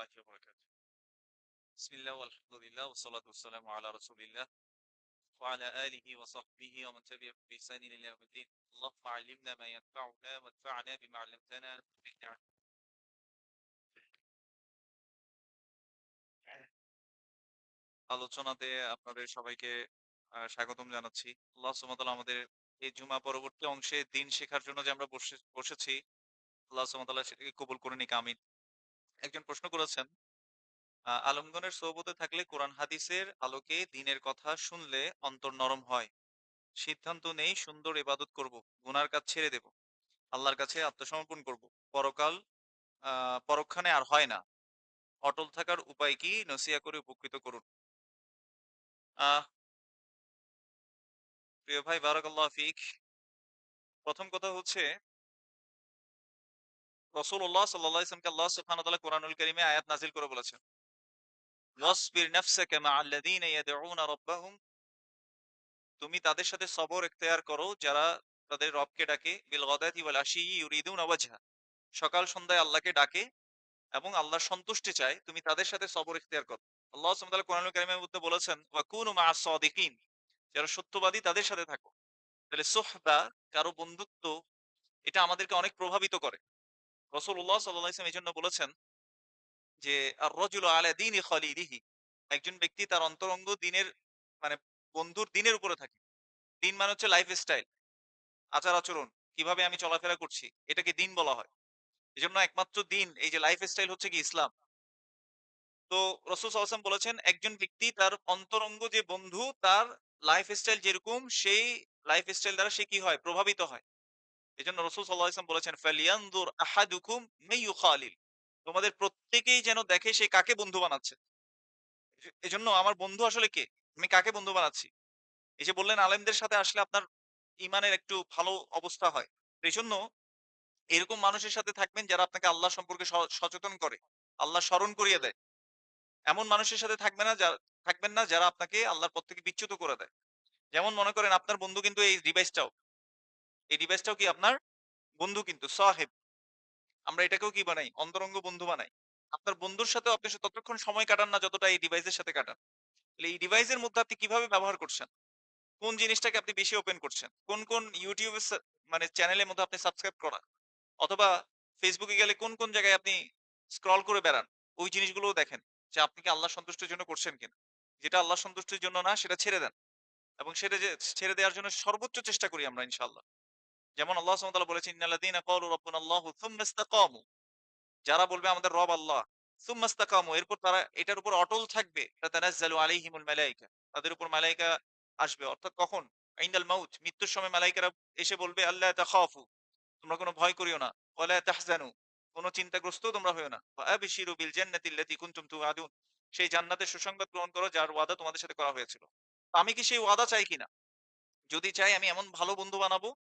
الله وبركاته بسم الله والحمد لله والصلاة والسلام على رسول الله وعلى آله وصحبه ومن تبعهم بإحسان إلى يوم الدين اللهم علمنا ما ينفعنا وانفعنا بما علمتنا আলোচনাতে আপনাদের সবাইকে আহ, স্বাগতম জানাচ্ছি আল্লাহ সুমতাল্লাহ আমাদের এই জুমা পরবর্তী অংশে দিন শেখার জন্য যে আমরা বসে বসেছি আল্লাহ সুমতাল্লাহ সেটাকে কবুল করে নিক আমিন একজন প্রশ্ন করেছেন আলমগণের সোহবতে থাকলে কোরআন হাদিসের আলোকে দিনের কথা শুনলে অন্তর নরম হয়। সিদ্ধান্ত নেই, সুন্দর ইবাদত করব, গুনার কাজ ছেড়ে দেব, আল্লাহর কাছে আত্মসমর্পণ করব। পরকাল পরক্ষণে আর হয় না। অটল থাকার উপায় কি? নসিয়া করে উপকৃত করুন। প্রিয় ভাই, বারাকাল্লাহ ফিক। প্রথম কথা হচ্ছে রসুল্লাহ সাল্লাহ ইসলামকে আল্লাহ তাআলা কোরআনুল কারীমে আয়াত নাজিল করে বলেছেন। মা তুমি তাদের সাথে সবর করো, যারা তাদের রবকে ডাকে। বিল সকাল সন্ধ্যায় আল্লাহকে ডাকে এবং আল্লাহর সন্তুষ্টি চায়, তুমি তাদের সাথে সবর ইখতিয়ার করো। আল্লাহ সুবহানাহু ওয়া কোরআনুল মধ্যে বলেছেন ওয়া কুনু মা'আস যারা সত্যবাদী তাদের সাথে থাকো। তাহলে সোহবা, কারও বন্ধুত্ব, এটা আমাদেরকে অনেক প্রভাবিত করে। রসুল্লাহ সাল্লাহ এই জন্য বলেছেন যে আর রজুল আলা দিন একজন ব্যক্তি তার অন্তরঙ্গ দিনের মানে বন্ধুর দিনের উপরে থাকে। দিন মানে হচ্ছে লাইফ স্টাইল আচার আচরণ কীভাবে আমি চলাফেরা করছি, এটাকে দিন বলা হয়। এই জন্য একমাত্র দিন, এই যে লাইফ স্টাইল হচ্ছে কি ইসলাম। তো রসুল সাল্লাম বলেছেন, একজন ব্যক্তি তার অন্তরঙ্গ যে বন্ধু, তার লাইফ স্টাইল যেরকম, সেই লাইফ স্টাইল দ্বারা সে কি হয়? প্রভাবিত হয়। এই জন্য রসুল সাল্লাহাম বলেছেন ফালিয়ান্দুর আহাদুকুম মেয়ু খালিল তোমাদের প্রত্যেকেই যেন দেখে সে কাকে বন্ধু বানাচ্ছে। এজন্য আমার বন্ধু আসলে কে? আমি কাকে বন্ধু বানাচ্ছি? এই যে বললেন, আলেমদের সাথে আসলে আপনার ইমানের একটু ভালো অবস্থা হয়। এই জন্য এরকম মানুষের সাথে থাকবেন যারা আপনাকে আল্লাহ সম্পর্কে সচেতন করে, আল্লাহ স্মরণ করিয়ে দেয়। এমন মানুষের সাথে থাকবে না থাকবেন না যারা আপনাকে আল্লাহর পথ থেকে বিচ্যুত করে দেয়। যেমন মনে করেন, আপনার বন্ধু কিন্তু এই ডিভাইসটাও এই ডিভাইসটাও কি আপনার বন্ধু কিন্তু, সাহেব? আমরা এটাকেও কি বানাই? অন্তরঙ্গ বন্ধু বানাই। আপনার বন্ধুর সাথে আপনি ততক্ষণ সময় কাটান না যতটা এই ডিভাইসের সাথে কাটান। এই ডিভাইসের মধ্যে আপনি কীভাবে ব্যবহার করছেন? কোন জিনিসটাকে আপনি বেশি ওপেন করছেন? কোন কোন ইউটিউবের মানে চ্যানেলের মধ্যে আপনি সাবস্ক্রাইব করা? অথবা ফেসবুকে গেলে কোন কোন জায়গায় আপনি স্ক্রল করে বেড়ান? ওই জিনিসগুলোও দেখেন যে আপনি কি আল্লাহ সন্তুষ্টির জন্য করছেন কিনা? যেটা আল্লাহ সন্তুষ্টির জন্য না, সেটা ছেড়ে দেন। এবং সেটা যে ছেড়ে দেওয়ার জন্য সর্বোচ্চ চেষ্টা করি আমরা, ইনশাআল্লাহ। যেমন আল্লাহ তাআলা বলেছেন ইন্নাল্লাযীনা ক্বালু রাব্বুনাল্লাহু থুম্মা ইসতাকামু। যারা বলবে, আমাদের রব আল্লাহ। সুম্মা ইসতাকামু, এরপর তারা, এটার উপর অটল থাকবে। তাতানাজ্জালু আলাইহিমুল মালায়েকা তাদের উপর মালায়েকা আসবে। অর্থাৎ কখন? ইনদাল মাউত, মৃত্যুর সময় মালায়েকারা এসে বলবে আল্লাহ তাখাফু। তোমরা কোনো ভয় করিও না। ওয়ালা তাহজানু। কোনো চিন্তাগ্রস্ত তোমরা হইও না। আবিশিরু বিল জান্নাতি আল্লাতী কুনতুম তুআদুন সেই জান্নাতের সুসংবাদ গ্রহণ করো, যার ওয়াদা তোমাদের সাথে করা হয়েছিল। আমি কি সেই ওয়াদা চাই কিনা? যদি চাই আমি এমন ভালো বন্ধু বানাবো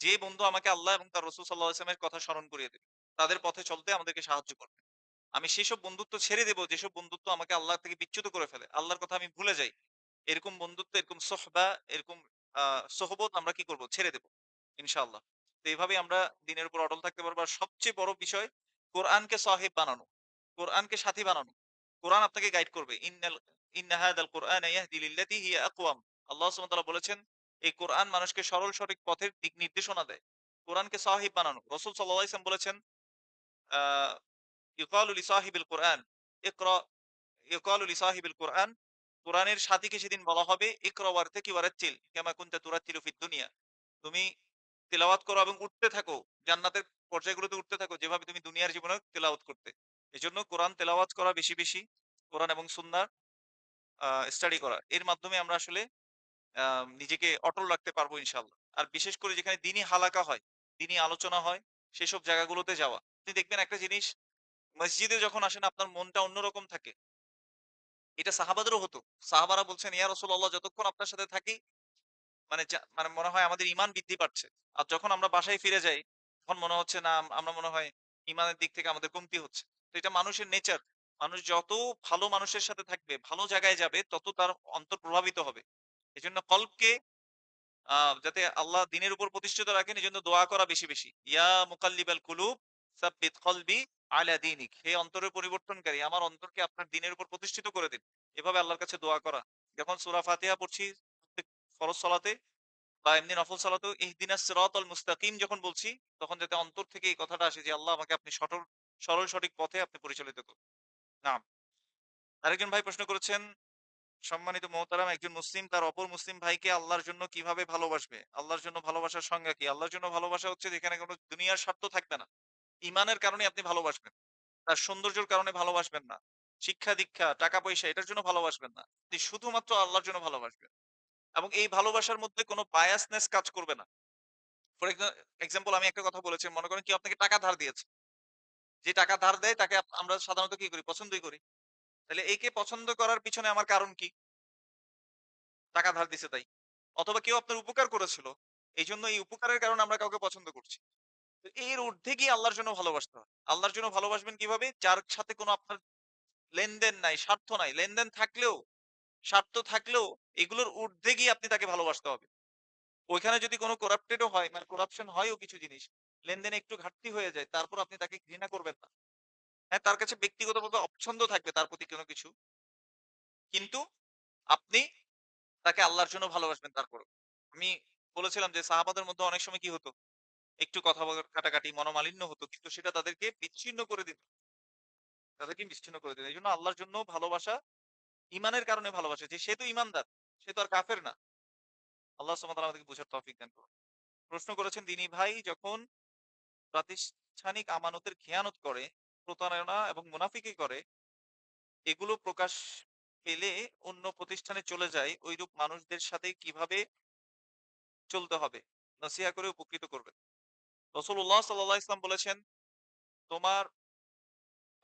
যে বন্ধু আমাকে আল্লাহ এবং তার রসুল সাল্লাহ আসলামের কথা স্মরণ করিয়ে দেবে, তাদের পথে চলতে আমাদেরকে সাহায্য করবে। আমি সেসব বন্ধুত্ব ছেড়ে দেবো, যেসব বন্ধুত্ব আমাকে আল্লাহ থেকে বিচ্যুত করে ফেলে। আল্লাহর কথা আমি ভুলে যাই। এরকম বন্ধুত্ব, এরকম সোহবা, এরকম সোহবত আমরা কি করব? ছেড়ে দেবো, ইনশাআল্লাহ। তো এইভাবে আমরা দিনের উপর অটল থাকতে পারব। আর সবচেয়ে বড় বিষয়, কোরআনকে সাহেব বানানো, কোরআনকে সাথী বানানো। কোরআন আপনাকে গাইড করবে, ইন্নাল, ইন্না হাদাল কোরআন ইয়াহদি লিল্লাতি হিয়া আকওয়াম। আল্লাহ সুবহানাহু ওয়া তাআলা বলেছেন এই কোরআন মানুষকে সরল, সঠিক পথের দিক নির্দেশনা দেয়। কোরআনকে সাহিব বানানো। রসুল সাল্লাল্লাহু আলাইহি ওয়াসাল্লাম বলেছেন, আহ ইউকালু লি সাহিবিল কোরআন, ইকরা ইউকালু লি সাহিবিল কোরআন, কোরআনের সাথীকে সেদিন বলা হবে, ইকরা ওয়ারতাকি ওয়ারাত্তিল কামা কুনতা তুরাত্তিলু ফিদ দুনিয়া। তুমি তেলাওয়াত করো এবং উঠতে থাকো, জান্নাতের পর্যায়গুলোতে উঠতে থাকো, যেভাবে তুমি দুনিয়ার জীবনে তেলাওয়াত করতে। এজন্য কোরআন তেলাওয়াত করা বেশি বেশি, কোরআন এবং সুন্নাহ স্টাডি করা। এর মাধ্যমে আমরা আসলে নিজেকে অটল রাখতে পারব ইনশাল্লাহ। আর বিশেষ করে যেখানে দিনই হালাকা হয়, দিনই আলোচনা হয়, সেসব জায়গাগুলোতে যাওয়া। আপনি দেখবেন একটা জিনিস, মসজিদে যখন আসেন আপনার মনটা অন্যরকম থাকে। এটা সাহাবাদেরও হতো। সাহাবারা বলছেন, ইয়া রসুল্লাহ যতক্ষণ আপনার সাথে থাকি মানে মানে মনে হয় আমাদের ইমান বৃদ্ধি পাচ্ছে। আর যখন আমরা বাসায় ফিরে যাই, তখন মনে হচ্ছে না আমরা মনে হয় ইমানের দিক থেকে আমাদের কমতি হচ্ছে। তো এটা মানুষের নেচার। মানুষ যত ভালো মানুষের সাথে থাকবে, ভালো জায়গায় যাবে, তত তার অন্তর প্রভাবিত হবে। এই জন্য কল্পকে যাতে আল্লাহ দিনের উপর প্রতিষ্ঠিত রাখেন এই জন্য দোয়া করা বেশি বেশি। ইয়া মুকাল্লিবাল কুলুব, সাব্বিত কলবি আলা দীনিক। হে অন্তরের পরিবর্তনকারী, আমার অন্তরকে আপনার দিনের উপর প্রতিষ্ঠিত করে দিন। এভাবে আল্লাহর কাছে দোয়া করা। যখন সূরা ফাতিহা পড়ছি ফরজ সালাতে বা এমনি নফল সালাতেও ইহদিনাস সিরাতাল মুস্তাকিম যখন বলছি, তখন যাতে অন্তর থেকে এই কথাটা আসে যে, আল্লাহ আমাকে আপনি সটল, সরল সঠিক পথে আপনি পরিচালিত করুন। নাম। আরেকজন ভাই প্রশ্ন করেছেন সম্মানিত মোহতারাম, একজন মুসলিম তার অপর মুসলিম ভাইকে আল্লাহর জন্য কীভাবে ভালোবাসবে? আল্লাহর জন্য ভালোবাসার সংজ্ঞা কি? আল্লাহর জন্য ভালোবাসা হচ্ছে যেখানে কোনো দুনিয়ার স্বার্থ থাকবে না। ইমানের কারণে আপনি ভালোবাসবেন। তার সৌন্দর্যের কারণে ভালোবাসবেন না। শিক্ষা দীক্ষা, টাকা পয়সা, এটার জন্য ভালোবাসবেন না। আপনি শুধুমাত্র আল্লাহর জন্য ভালোবাসবেন। এবং এই ভালোবাসার মধ্যে কোনো বায়াসনেস কাজ করবে না। ফর এক্সাম্পল আমি একটা কথা বলেছি। মনে করেন কি আপনাকে টাকা ধার দিয়েছে। যে টাকা ধার দেয়, তাকে আমরা সাধারণত কি করি? পছন্দই করি। তাহলে একে পছন্দ করার পিছনে আমার কারণ কি? টাকা ধার দিছে তাই। অথবা কেউ আপনার উপকার করেছিল এই জন্য এই উপকারের কারণে আমরা কাউকে পছন্দ করছি। তো এর ঊর্ধ্বে গিয়ে আল্লাহর জন্য ভালোবাসতে হয়। আল্লাহর জন্য ভালোবাসবেন কীভাবে? যার সাথে কোনো আপনার লেনদেন নাই, স্বার্থ নাই। লেনদেন থাকলেও, স্বার্থ থাকলেও এগুলোর ঊর্ধ্বে গিয়ে আপনি তাকে ভালোবাসতে হবে। ওইখানে যদি কোনো করাপ্টেডও হয় মানে করাপশন হয়ও কিছু জিনিস, লেনদেনে একটু ঘাটতি হয়ে যায়, তারপর আপনি তাকে ঘৃণা হ্যাঁ তার কাছে ব্যক্তিগতভাবে অপছন্দ থাকবে তার প্রতি কোনো কিছু। কিন্তু আপনি তাকে আল্লাহর জন্য ভালোবাসবেন তারপর আমি বলেছিলাম যে সাহাবাদের মধ্যে অনেক সময় কি হতো? একটু কথা কাটাকাটি মনোমালিন্য হতো, কিন্তু সেটা তাদেরকে বিচ্ছিন্ন করে দিত। তাদেরকে বিচ্ছিন্ন করে দিত। এই জন্য আল্লাহর জন্য ভালোবাসা ইমানের কারণে ভালোবাসা। যে সে তো ইমানদার, সে তো আর কাফের না। আল্লাহ সুবহানাহু আমাদেরকে বোঝার তৌফিক দান করুন। প্রশ্ন করেছেন, দিনী ভাই যখন প্রাতিষ্ঠানিক আমানতের খেয়ানত করে প্রতারণা এবং মুনাফিকি করে, এগুলো প্রকাশ পেলে অন্য প্রতিষ্ঠানে চলে যায় ওইরূপ মানুষদের সাথে কীভাবে চলতে হবে? নসিহা করে উপকৃত করবে রসুল্লাহ সাল্লাহ ইসলাম বলেছেন, তোমার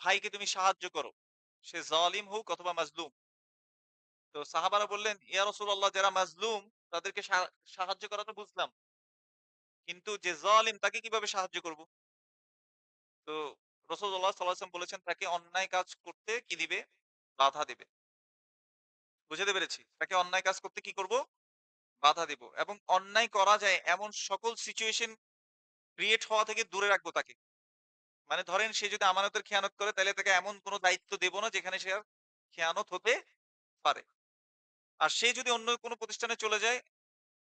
ভাইকে তুমি সাহায্য করো, সে জালিম হোক অথবা মাজলুম। তো সাহাবারা বললেন, ইয়া রসুল্লাহ যারা মাজলুম, তাদেরকে সাহায্য করা তো বুঝলাম। কিন্তু যে জালিম, তাকে কীভাবে সাহায্য করব? তো সাল্লাম বলেছেন, তাকে অন্যায় কাজ করতে কি দিবে? বাধা দিবে। বুঝতে পেরেছি? তাকে অন্যায় কাজ করতে কি করব? বাধা দিব। এবং অন্যায় করা যায় এমন সকল সিচুয়েশন ক্রিয়েট হওয়া থেকে দূরে রাখব তাকে। মানে ধরেন, সে যদি আমানতের খেয়ানত করে, তাহলে তাকে এমন কোনো দায়িত্ব দেব না, যেখানে সে আর খেয়ানত হতে পারে। আর সে যদি অন্য কোনো প্রতিষ্ঠানে চলে যায়,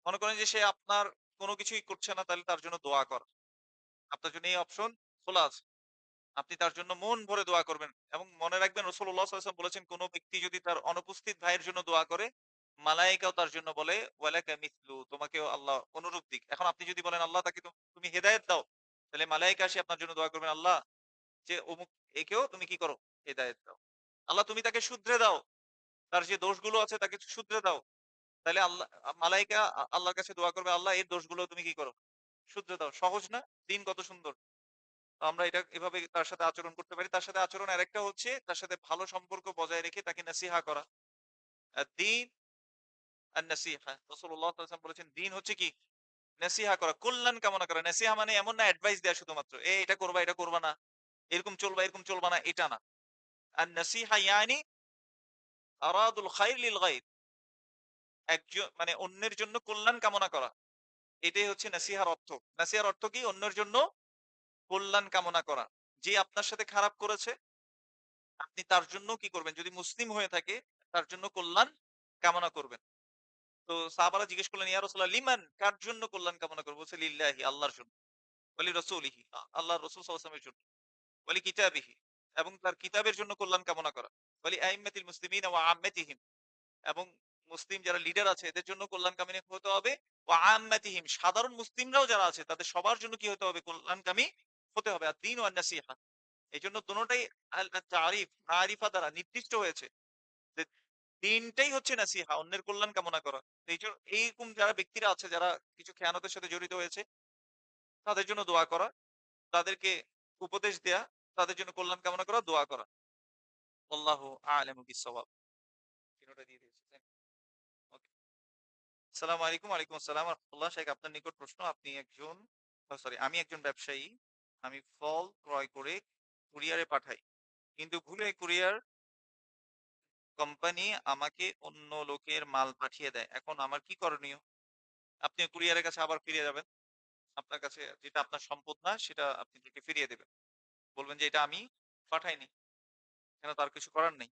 মনে করেন যে সে আপনার কোনো কিছুই করছে না, তাহলে তার জন্য দোয়া কর। আপনার জন্য এই অপশন খোলা আছে। আপনি তার জন্য মন ভরে দোয়া করবেন এবং মনে রাখবেন রসুল্লাহ বলেছেন, কোনো ব্যক্তি যদি তার অনুপস্থিত ভাইয়ের জন্য দোয়া করে মালাইকাও তার জন্য বলে মিথলু তোমাকেও আল্লাহ অনুরূপ দিক। এখন আপনি যদি বলেন, আল্লাহ, তাকে তুমি হেদায়েত দাও, তাহলে মালাইকা আসি আপনার জন্য দোয়া করবেন, আল্লাহ, যে অমুক, একেও তুমি কি করো, হেদায়েত দাও। আল্লাহ, তুমি তাকে শুধরে দাও, তার যে দোষগুলো আছে তাকে শুধরে দাও। তাহলে আল্লাহ মালাইকা আল্লাহর কাছে দোয়া করবে, আল্লাহ, এর দোষগুলো তুমি কি করো? শুধরে দাও। সহজ না? দিন কত সুন্দর। আমরা এটা এভাবে তার সাথে আচরণ করতে পারি। তার সাথে আচরণ আরেকটা হচ্ছে, তার সাথে ভালো সম্পর্ক বজায় রেখে তাকে নাসিহা করা। দিন আর নাসিহা। সাল্লাল্লাহু বলেছেন, দিন হচ্ছে কি? নাসিহা করা কল্যাণ কামনা করা। নাসিহা মানে এমন না অ্যাডভাইস দেয়া শুধুমাত্র, এ, এটা করবা এটা করবা না। এরকম চলবা এরকম চলবা না, এটা না। আর নাসিহা ইয়ানি আরাদুল খাইর লিল গায়র একজন মানে অন্যের জন্য কল্যাণ কামনা করা। এটাই হচ্ছে নাসিহার অর্থ। নাসিহার অর্থ কি? অন্যের জন্য কল্যাণ কামনা করা। যে আপনার সাথে খারাপ করেছে, আপনি তার জন্য কি করবেন? যদি মুসলিম হয়ে থাকে, তার জন্য কল্যাণ কামনা করবেন। তো সাহাবারা জিজ্ঞেস করলেন, ইয়া রাসূলুল্লাহ, লিমান? কার জন্য কল্যাণ কামনা করব বলছে, লিল্লাহি, আল্লাহর জন্য। বলি, রসুলিহি আল্লাহ রসুল সাল্লামের জন্য। বলি, কিতাবিহি, এবং তার কিতাবের জন্য কল্যাণ কামনা করা। বলি, আইম্মাতিল মুসলিমিন ওয়া আম্মাতিহিম। এবং মুসলিম যারা লিডার আছে, এদের জন্য কল্যাণ কামিনী হতে হবে। ওয়া আম্মাতিহিম, সাধারণ মুসলিমরাও যারা আছে, তাদের সবার জন্য কি হতে হবে? কল্যাণকামী হতে হবে আর দিন ওয়ান নাসিহা। এই জন্য দুটোটাই তারিফ মারিফা দ্বারা নির্দিষ্ট হয়েছে যে দিনটাই হচ্ছে নাসিহা, অন্যের কল্যাণ কামনা করা। এই জন্য এইরকম যারা ব্যক্তিরা আছে, যারা কিছু খেয়ানতের সাথে জড়িত হয়েছে, তাদের জন্য দোয়া করা, তাদেরকে উপদেশ দেয়া, তাদের জন্য কল্যাণ কামনা করা, দোয়া করা। আল্লাহ আলামু বিসওয়াব তিনটা দিয়ে দিয়েছি আসসালামু আলাইকুম ওয়ালাইকুম আসসালাম। রাহমাতুল্লাহ, শেখ, আপনার নিকট প্রশ্ন। আপনি একজন সরি আমি একজন ব্যবসায়ী। আমি ফল ক্রয় করে কুরিয়ারে পাঠাই কিন্তু ভুলে কুরিয়ার কোম্পানি আমাকে অন্য লোকের মাল পাঠিয়ে দেয় এখন আমার কি করণীয় আপনি কুরিয়ারের কাছে আবার ফিরে যাবেন আপনার কাছে যেটা আপনার সম্পদ না সেটা আপনি তাকে ফিরিয়ে দেবেন বলবেন যে এটা আমি পাঠাইনি। এখানে তার কিছু করার নেই।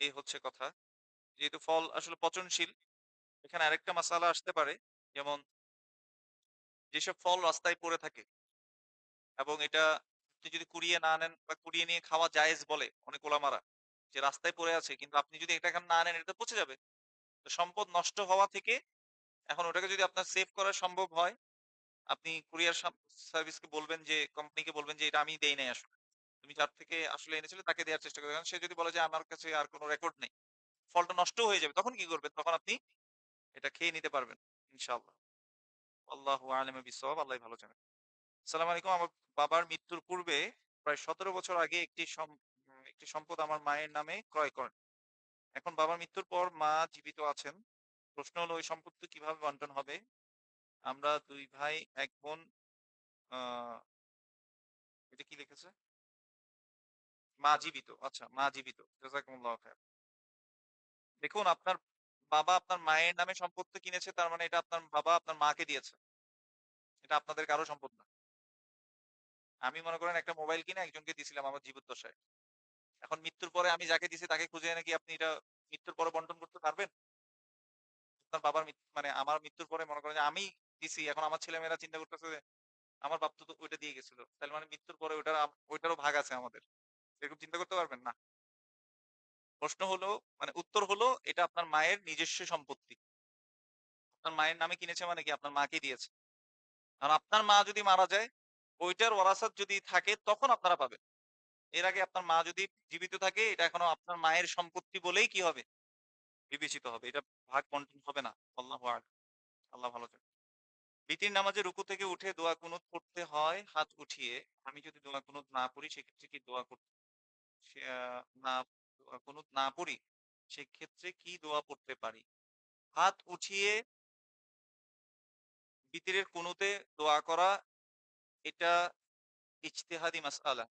এই হচ্ছে কথা। যেহেতু ফল আসলে পচনশীল, এখানে আরেকটা মাসালা আসতে পারে। যেমন যেসব ফল রাস্তায় পড়ে থাকে এবং এটা আপনি যদি কুড়িয়ে না আনেন বা কুড়িয়ে নিয়ে খাওয়া জায়েজ বলে অনেক ওলামারা যে রাস্তায় পড়ে আছে কিন্তু আপনি যদি এটা না আনেন এটা পচে যাবে। তো সম্পদ নষ্ট হওয়া থেকে এখন ওটাকে যদি আপনার সেভ করা সম্ভব হয়, আপনি কুরিয়ার সার্ভিসকে বলবেন যে কোম্পানিকে বলবেন যে এটা আমি দেই নাই আসলে। তুমি যার থেকে আসলে এনেছিলে তাকে দেওয়ার চেষ্টা করবে। সে যদি বলে যে আমার কাছে আর কোন রেকর্ড নেই। ফলটা নষ্টও হয়ে যাবে। তখন কি করবেন? তখন আপনি এটা খেয়ে নিতে পারবেন ইনশাআল্লাহ। আল্লাহ আ'লামু বিস-সাওয়াব ভালো জানেন। আসসালামু আলাইকুম। আমার বাবার মৃত্যুর পূর্বে প্রায় ১৭ বছর আগে একটি একটি সম্পদ আমার মায়ের নামে ক্রয় করেন। এখন বাবার মৃত্যুর পর মা জীবিত আছেন। প্রশ্ন হলো ওই সম্পত্তি কীভাবে বন্টন হবে? আমরা ২ ভাই ১ বোন এটা কি লিখেছে? মা জীবিত। আচ্ছা, মা জীবিত। দেখুন আপনার বাবা আপনার মায়ের নামে সম্পত্তি কিনেছে তার মানে এটা আপনার বাবা আপনার মাকে দিয়েছে। এটা আপনাদের কারও সম্পদ না। আমি মনে করেন একটা মোবাইল কিনে একজনকে দিছিলাম আমার জীবদ্দশায়। এখন মৃত্যুর পরে আমি যাকে দিছি তাকে খুঁজে এনে কি আপনি এটা মৃত্যুর পরে বন্টন করতে পারবেন? আপনার বাবার মানে আমার মৃত্যুর পরে মনে করেন যে আমি দিছি এখন আমার ছেলেমেয়েরা চিন্তা করতেছে আমার বাপ তো ওইটা দিয়ে গেছিল। তাইলে মানে মৃত্যুর পরে ওইটার ওইটারও ভাগ আছে আমাদের। এরকম চিন্তা করতে পারবেন? না। প্রশ্ন হলো মানে উত্তর হলো এটা আপনার মায়ের নিজস্ব সম্পত্তি। আপনার মায়ের নামে কিনেছে মানে কি আপনার মাকেই দিয়েছে। কারণ আপনার মা যদি মারা যায়, ওইটার ওরাসাত যদি থাকে তখন আপনারা পাবেন। এর আগে আপনার মা যদি জীবিত থাকে এটা এখনও আপনার মায়ের সম্পত্তি বলেই কি হবে? বিবেচিত হবে। এটা ভাগ বন্টন হবে না। আল্লাহু। আল্লাহ ভালো জানেন। বিতির নামাজে রুকু থেকে উঠে দোয়া কুনুত পড়তে হয় হাত উঠিয়ে। আমি যদি দোয়া কুনুত না পড়ি সেক্ষেত্রে কি দোয়া করতে না দোয়া কুনুত না পড়ি, সেক্ষেত্রে কি দোয়া পড়তে পারি? হাত উঠিয়ে বিতিরের কুনুতে দোয়া করা এটা ইজতেহাদি মাসআলা।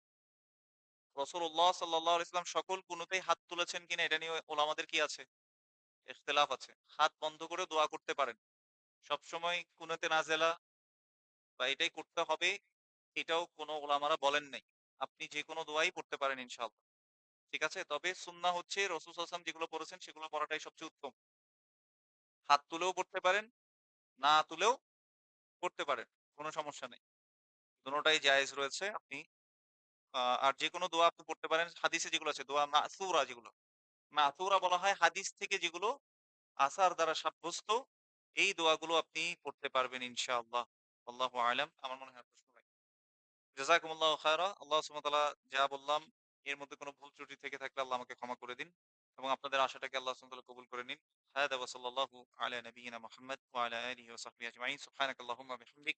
রাসূলুল্লাহ সাল্লাল্লাহু আলাইহি ওয়াসাল্লাম সকল কুনুতেই হাত তুলেছেন কিনা এটা নিয়ে ওলামাদের কি আছে? ইখতিলাফ আছে। হাত বন্ধ করে দোয়া করতে পারেন। সবসময় কুনুতে নাজেলা বা এটাই করতে হবে, এটাও কোন ওলামারা বলেন নাই। আপনি যেকোনো দোয়াই পড়তে পারেন ইনশাআল্লাহ। ঠিক আছে? তবে সুন্না হচ্ছে রসুল ওয়াসাল্লাম যেগুলো পড়েছেন সেগুলো পড়াটাই সবচেয়ে উত্তম। হাত তুলেও পড়তে পারেন, না তুলেও পড়তে পারেন। কোন সমস্যা নেই। দোনোটাই জায়েজ রয়েছে। আপনি আর যেকোনো দোয়া আপনি পড়তে পারেন। হাদিসে যেগুলো আছে, দোয়া মাসুরা যেগুলো। মাসুরা বলা হয় হাদিস থেকে যেগুলো আসার দ্বারা সাব্যস্ত, এই দোয়াগুলো আপনি পড়তে পারবেন ইনশাআল্লাহ। আল্লাহু আ'লাম। আমার মনে হয় প্রশ্ন নাই। জাযাকুমুল্লাহু খায়রা। আল্লাহ তাআলা যা বললাম, এর মধ্যে কোনো ভুল ত্রুটি থেকে থাকলে আল্লাহ আমাকে ক্ষমা করে দিন। এবং আপনাদের আশাটাকে আল্লাহ তাআলা কবুল করে নিন। হাদা ওয়া সাল্লাল্লাহু আলা নাবিয়িনা মুহাম্মদ ওয়া আলা আলিহি ওয়া সাহবিহি আজমাইন। সুবহানাকাল্লাহুম্মা ওয়া বিহামদিক